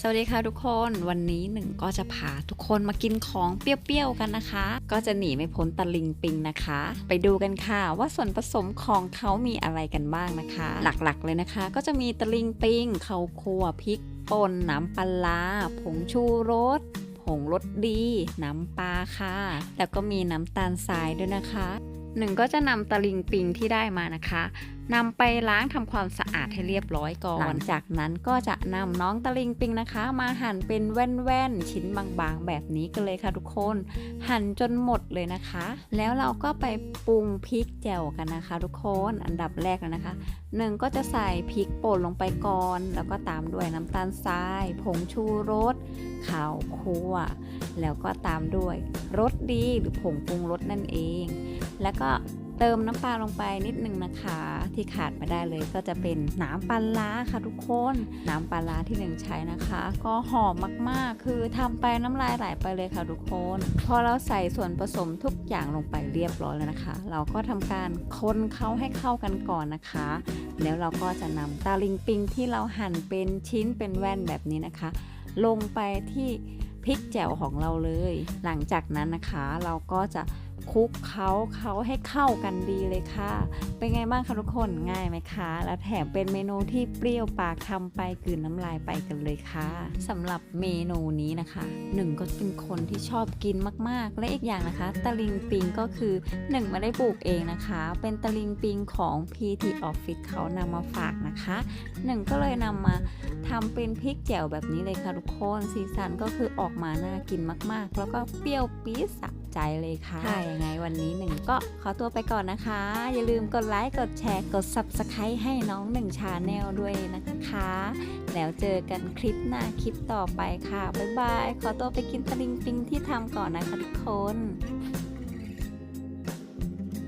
สวัสดีค่ะทุกคนวันนี้หนึ่งก็จะพาทุกคนมากินของเปรี้ยวๆกันนะคะ ก็จะหนีไม่พ้นตะลิงปิงนะคะ ไปดูกันค่ะว่าส่วนผสมของเขามีอะไรกันบ้างนะคะ หลักๆเลยนะคะ ก็จะมีตะลิงปิงข้าวคั่วพริกป่นน้ำปลาร้าผงชูรสผงรสดี น้ำปลาค่ะ แล้วก็มีน้ำตาลทรายด้วยนะคะ หนึ่งก็จะนำตะลิงปิงที่ได้มานะคะนำไปล้างทำความสะอาดให้เรียบร้อยก่อน หลังจากนั้นก็จะนำน้องตะลิงปิงนะคะ มาหั่นเป็นแว่นๆชิ้นบางๆ แบบนี้กันเลยค่ะทุกคน หั่นจนหมดเลยนะคะ แล้วเราก็ไปปรุงพริกแจ่วกันนะคะ ทุกคนอันดับแรกเลยนะคะหนึ่งก็จะใส่พริกป่นลงไปก่อน แล้วก็ตามด้วยน้ำตาลทราย ผงชูรสข้าวคั่วแล้วก็ตามด้วยรสดีหรือผงปรุงรสนั่นเอง แล้วก็เติมน้ำปลาลงไปนิดหนึ่งนะคะ ที่ขาดไม่ได้เลยก็จะเป็นน้ำปลาร้าค่ะทุกคนน้ำปลาร้าที่หนึ่งใช้นะคะ ก็หอมมากๆ คือทำไปน้ำลายไหลไปเลยค่ะทุกคน พอเราใส่ส่วนผสมทุกอย่างลงไปเรียบร้อยแล้วนะคะ เราก็ทำการคนเขาให้เข้ากันก่อนนะคะ แล้วเราก็จะนำตาลิงปิงที่เราหั่นเป็นชิ้นเป็นแว่นแบบนี้นะคะ ลงไปที่พริกแจ่วของเราเลย หลังจากนั้นนะคะ เราก็จะ คลุกเขาเขาให้เข้ากันดีเลยค่ะ เป็นไงบ้างคะทุกคนง่ายไหมคะ แล้วแถมเป็นเมนูที่เปรี้ยวปากทำไปกลืนน้ำลายไปกันเลยค่ะสำหรับเมนูนี้นะคะหนึ่งก็เป็นคนที่ชอบกินมาก ๆ และอีกอย่างนะคะ ตะลิงปิงก็คือหนึ่งไม่ได้ปลูกเองนะคะ เป็นตะลิงปิงของ PT Office เขานำมาฝากนะคะหนึ่งก็เลยนำมาทำเป็นพริกแจ่วแบบนี้เลยค่ะทุกคนสีสันก็คือออกมาน่ากินมาก ๆ แล้วก็เปรี้ยวปี๊ดสะ ใจเลยค่ะถ้ายังไงวันนี้หนึ่งก็ขอตัวไปก่อนนะคะ อย่าลืมกดไลค์ กดแชร์ กด Subscribe ให้น้องหนึ่งชาแนลด้วยนะคะ แล้วเจอกันคลิปหน้าคลิปต่อไปค่ะ บ๊ายบาย ขอตัวไปกินตะลิงปิงที่ทำก่อนนะคะทุกคน